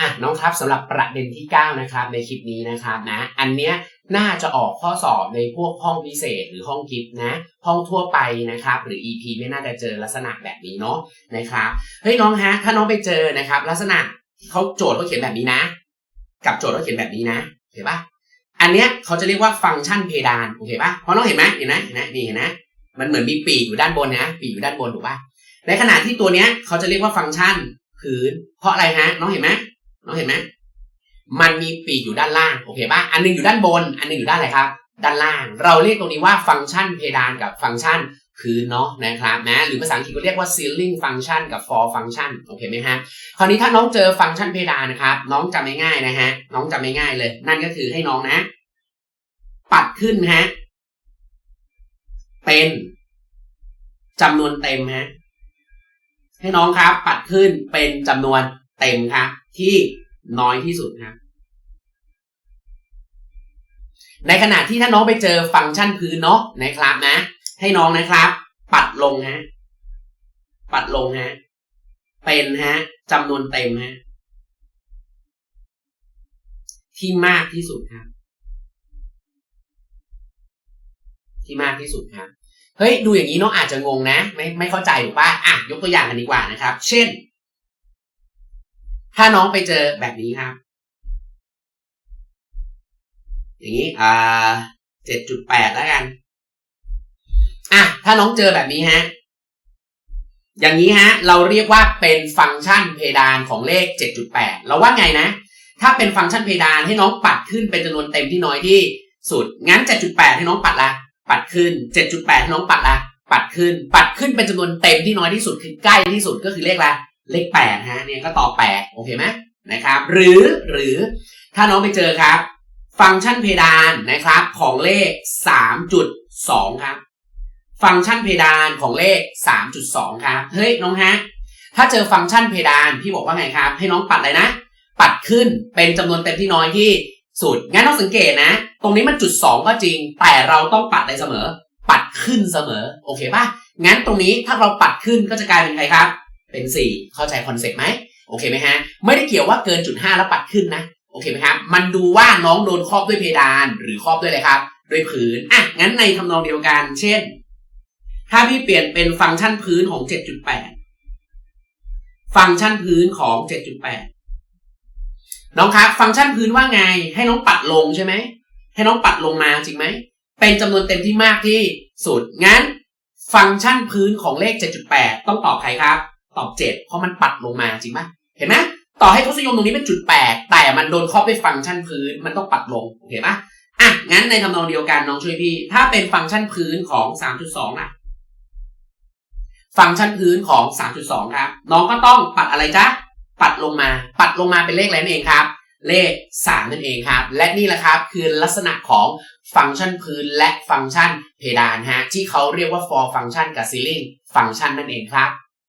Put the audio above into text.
อะน้องครับสำหรับประเด็นที่ 9 นะครับในคลิปนี้นะครับนะอันเนี้ยน่าจะออกข้อสอบในพวกห้องพิเศษหรือห้องกิฟต์นะห้องทั่วไปนะครับหรือ EP ไม่น่าจะเจอลักษณะแบบนี้เนาะนะครับเฮ้ยน้องฮะถ้าน้องไปเจอนะครับ ลักษณะเขาโจทย์เขาเขียนแบบนี้นะ กับโจทย์เขาเขียนแบบนี้นะเห็นปะอันเนี้ยเขาจะเรียกว่าฟังก์ชันเพดานโอเคปะเพราะน้องเห็นไหมเห็นไหมเห็นไหมนี่เห็นไหมมันเหมือนมีปีกอยู่ด้านบนนะปีกอยู่ด้านบนถูกปะในขณะที่ตัวเนี้ยเขาจะเรียกว่าฟังก์ชันพื้น เพราะอะไรฮะน้องเห็นไหม เห็นไหมมันมีปีกอยู่ด้านล่างโอเคปะอันหนึงอยู่ด้านบน อันหนึงอยู่ด้านอะไรครับ ด้านล่าง เราเรียกตรงนี้ว่าฟังก์ชันเพดานกับฟังก์ชันพื้นเนาะนะครับนะหรือภาษาอังกฤษก็เรียกว่า ceiling function กับ floor function โอเคไหมฮะคราวนี้ถ้าน้องเจอฟังก์ชันเพดานนะครับน้องจำง่ายๆนะฮะน้องจำง่ายๆเลย นั่นก็คือให้น้องนะ ปัดขึ้นฮะเป็นจำนวนเต็มฮะให้น้องครับ ปัดขึ้นเป็นจำนวนเต็มครับที่ น้อยที่สุดครับในขณะที่ถ้าน้องไปเจอฟังก์ชันพื้นเนาะนะครับนะ ให้น้องนะครับ ปัดลงฮะปัดลงฮะเป็นฮะจำนวนเต็มฮะที่มากที่สุดครับ ที่มากที่สุดครับเฮ้ยดูอย่างนี้น้องอาจจะงงนะ ไม่ไม่เข้าใจถูกป่ะอะยกตัวอย่างกันดีกว่านะครับ เช่น ถ้าน้องไปเจอแบบนี้ครับ อย่างนี้อ่าเจ็ดจุดแปดแล้วกัน อะ ถ้าน้องเจอแบบนี้ฮะ อย่างนี้ฮะ เราเรียกว่าเป็นฟังก์ชันเพดานของเลข 7.8 เราว่าไงนะ ถ้าเป็นฟังก์ชันเพดานให้น้องปัดขึ้นเป็นจำนวนเต็มที่น้อยที่สุด งั้น 7.8 ให้น้องปัดละ ปัดขึ้น 7.8 ให้น้องปัดละ ปัดขึ้น ปัดขึ้นเป็นจำนวนเต็มที่น้อยที่สุดคือใกล้ที่สุดก็คือเลขละ เลข8ฮะเนี่ยก็ต่อ8โอเคไหมนะครับ หรือหรือถ้าน้องไปเจอครับ ฟังก์ชันเพดานนะครับของเลข 3.2 ครับ ฟังก์ชันเพดานของเลข 3.2 ครับ เฮ้ยน้องฮะถ้าเจอฟังก์ชันเพดานพี่บอกว่าไงครับ ให้น้องปัดเลยนะ ปัดขึ้นเป็นจำนวนเต็มที่น้อยที่สุดงั้นต้องสังเกตนะ ตรงนี้มันจุด 2 ก็จริง แต่เราต้องปัดอะไรเสมอ ปัดขึ้นเสมอ โอเคป่ะงั้นตรงนี้ถ้าเราปัดขึ้นก็จะกลายเป็นใครครับ เป็น 4 เข้าใจคอนเซ็ปต์ไหมโอเคไหมฮะ ไม่ได้เกี่ยวว่าเกินจุด5แล้วปัดขึ้นนะ โอเคไหมครับ มันดูว่าน้องโดนครอบด้วยเพดาน หรือครอบด้วยอะไรครับ ด้วยพื้น อะ งั้นในทำนองเดียวกัน เช่น ถ้าพี่เปลี่ยนเป็นฟังก์ชันพื้นของ7.8ฟังก์ชันพื้นของ7.8น้องครับฟังก์ชันพื้นว่าไง ให้น้องปัดลงใช่ไหม ให้น้องปัดลงมาจริงไหม เป็นจำนวนเต็มที่มากที่สุด งั้น ฟังก์ชันพื้นของเลข 7.8 ต้องตอบใครครับ ตอบ7เพราะมันปัดลงมาจริงไหมเห็นไหมต่อให้ทศนิยมตรงนี้เป็นจุด8แต่มันโดนครอบด้วยฟังก์ชันพื้นมันต้องปัดลงโอเคปะอะงั้นในทำนองเดียวกันน้องช่วยพี่ ถ้าเป็นฟังก์ชันพื้นของ3.2ล่ะ ฟังก์ชันพื้นของ3.2ครับ น้องก็ต้องปัดอะไรจ๊ะปัดลงมา ปัดลงมาเป็นเลขอะไรนั่นเองครับ เลข3นั่นเองครับ และนี่แหละครับคือลักษณะของฟังก์ชันพื้นและฟังก์ชันเพดานฮะที่เขาเรียกว่า for function กับ ceiling function นั่นเองครับ